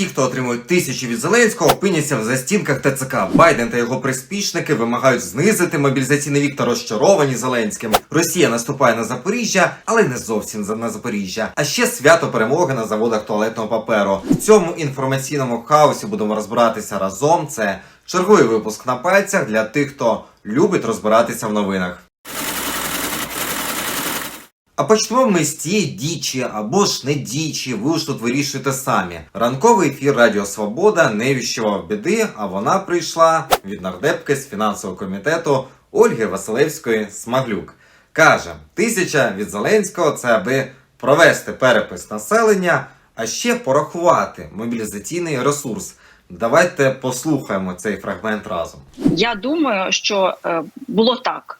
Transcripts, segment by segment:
Ті, хто отримують тисячі від Зеленського, опиняться в застінках ТЦК. Байден та його приспішники вимагають знизити мобілізаційний вік та розчаровані Зеленським. Росія наступає на Запоріжжя, але не зовсім на Запоріжжя. А ще свято перемоги на заводах туалетного паперу. В цьому інформаційному хаосі будемо розбиратися разом. Це черговий випуск на пальцях для тих, хто любить розбиратися в новинах. А почнемо ми дічі або ж не дічі, ви ж тут вирішуєте самі. Ранковий ефір Радіо Свобода не віщував біди, а вона прийшла від нардепки з фінансового комітету Ольги Василевської Смаглюк. Каже, тисяча від Зеленського це аби провести перепис населення, а ще порахувати мобілізаційний ресурс. Давайте послухаємо цей фрагмент разом. Я думаю, що е, було так.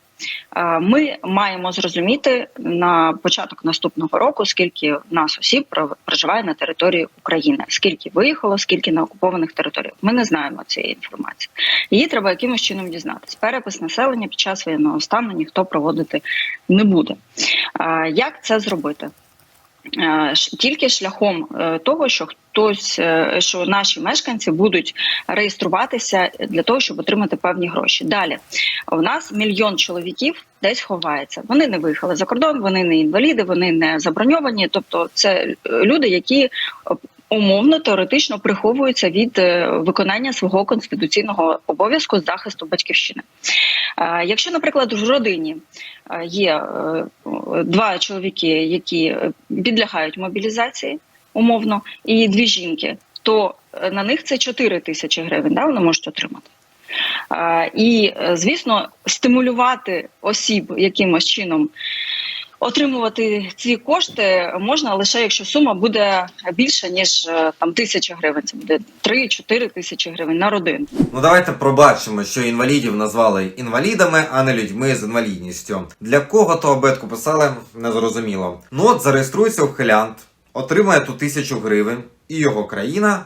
Е, Ми маємо зрозуміти на початок наступного року, скільки в нас осіб про- проживає на території України, скільки виїхало, скільки на окупованих територіях. Ми не знаємо цієї інформації. Її треба якимось чином дізнатися. Перепис населення під час воєнного стану ніхто проводити не буде. Е, Як це зробити? Е, Тільки шляхом е, того, що хтось, е, що наші мешканці будуть реєструватися для того, щоб отримати певні гроші. Далі у нас мільйон чоловіків десь ховається. Вони не виїхали за кордон, вони не інваліди, вони не заброньовані. Тобто, це люди, які умовно теоретично приховуються від е, виконання свого конституційного обов'язку з захисту батьківщини. Е, Якщо, наприклад, в родині е, є два чоловіки, які підлягають мобілізації умовно, і дві жінки, то на них це 4 тисячі гривень, да, вони можуть отримати. І, звісно, стимулювати осіб якимось чином отримувати ці кошти можна лише якщо сума буде більша ніж е, там тисяча гривень. Це буде 3-4 тисячі гривень на родину. Ну давайте пробачимо, що інвалідів назвали інвалідами, а не людьми з інвалідністю. Для кого то обетку писали, незрозуміло. Ну от зареєструється ухилянт, отримає ту тисячу гривень, і його країна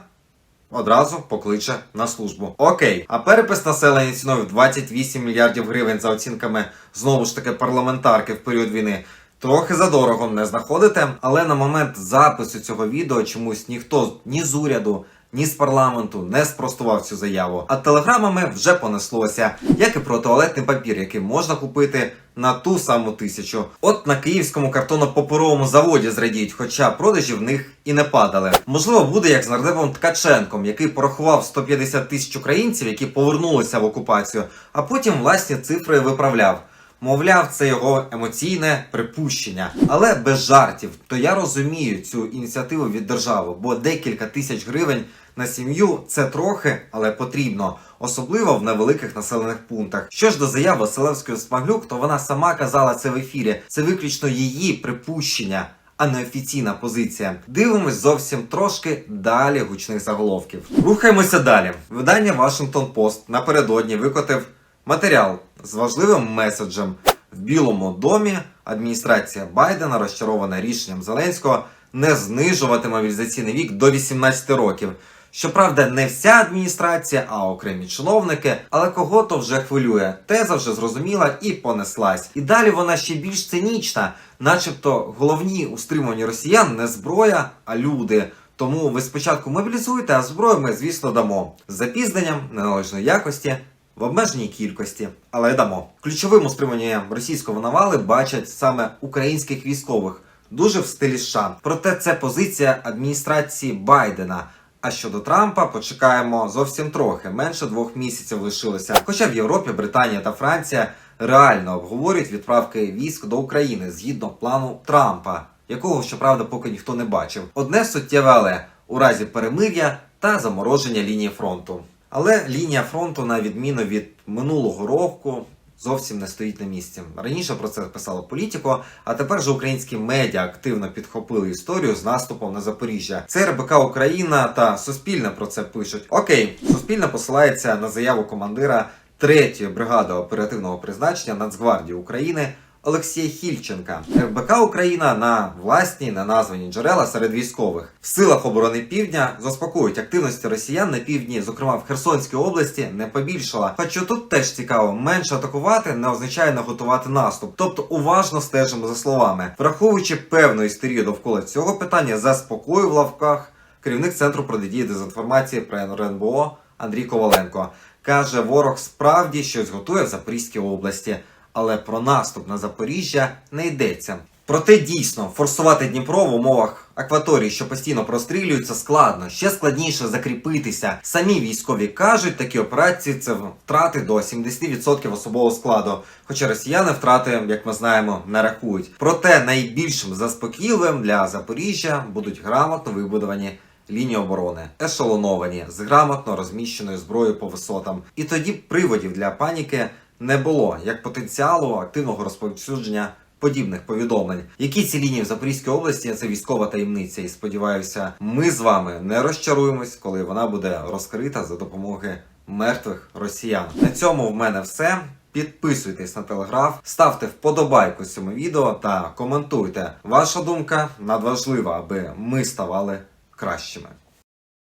одразу покличе на службу. Окей, а перепис населення ціною в 28 мільярдів гривень за оцінками знову ж таки парламентарки в період війни. Трохи задорого не знаходите, але на момент запису цього відео чомусь ніхто ні з уряду, ні з парламенту не спростував цю заяву. А телеграмами вже понеслося, як і про туалетний папір, який можна купити на ту саму тисячу. От на київському картонно-паперовому заводі зрадіють, хоча продажі в них і не падали. Можливо, буде як з нардепом Ткаченком, який порахував 150 тисяч українців, які повернулися в окупацію, а потім власні цифри виправляв. Мовляв, це його емоційне припущення. Але без жартів, то я розумію цю ініціативу від держави, бо декілька тисяч гривень на сім'ю це трохи, але потрібно, особливо в невеликих населених пунктах. Що ж до заяв Василевської Смаглюк, то вона сама казала це в ефірі. Це виключно її припущення. А не офіційна позиція. Дивимось зовсім трошки далі гучних заголовків. Рухаємося далі. Видання Washington Post напередодні викотив матеріал з важливим меседжем в Білому домі. Адміністрація Байдена розчарована рішенням Зеленського не знижувати мобілізаційний вік до 18 років. Щоправда, не вся адміністрація, а окремі чиновники, але кого то вже хвилює. Теза вже зрозуміла і понеслась. І далі вона ще більш цинічна, начебто головні у стримуванні росіян не зброя, а люди. Тому ви спочатку мобілізуєте, а зброю ми, звісно, дамо з запізненням неналежної якості. В обмеженій кількості, але дамо. Ключовим у стримуванні російського навали бачать саме українських військових, дуже в стилі США. Проте це позиція адміністрації Байдена. А щодо Трампа почекаємо зовсім трохи, менше двох місяців лишилося. Хоча в Європі, Британія та Франція реально обговорюють відправки військ до України згідно плану Трампа, якого щоправда поки ніхто не бачив. Одне суттєве але у разі перемир'я та замороження лінії фронту. Але лінія фронту, на відміну від минулого року, зовсім не стоїть на місці. Раніше про це писало політико, а тепер же українські медіа активно підхопили історію з наступом на Запоріжжя. Це РБК Україна та Суспільне про це пишуть. Окей, Суспільне посилається на заяву командира 3-ї бригади оперативного призначення Нацгвардії України. Олексія Хільченка, РБК Україна на власні неназвані джерела серед військових в силах оборони півдня заспокоюють активності росіян на півдні, зокрема в Херсонській області, не побільшала. Хоча тут теж цікаво, менше атакувати не означає не готувати наступ. Тобто уважно стежимо за словами, враховуючи певну істерію довкола цього питання, заспокою в лавках. керівник центру протидії дезінформації про РНБО Андрій Коваленко. Каже, ворог справді щось готує в Запорізькій області, але про наступ на Запоріжжя не йдеться. Проте дійсно форсувати Дніпро в умовах акваторії, що постійно прострілюються, складно. Ще складніше закріпитися. Самі військові кажуть, такі операції це втрати до 70% особового складу. Хоча росіяни втрати, як ми знаємо, не рахують. Проте найбільшим заспокійливим для Запоріжжя будуть грамотно вибудовані лінії оборони, ешелоновані з грамотно розміщеною зброєю по висотам. І тоді приводів для паніки не було як потенціалу активного розповсюдження подібних повідомлень. Які ці лінії в Запорізькій області це військова таємниця, і сподіваюся, ми з вами не розчаруємось, коли вона буде розкрита за допомоги мертвих росіян. На цьому в мене все. Підписуйтесь на телеграф, ставте вподобайку цьому відео та коментуйте. Ваша думка надважлива, аби ми ставали кращими.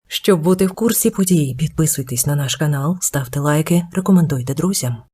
Щоб бути в курсі подій, підписуйтесь на наш канал, ставте лайки, рекомендуйте друзям.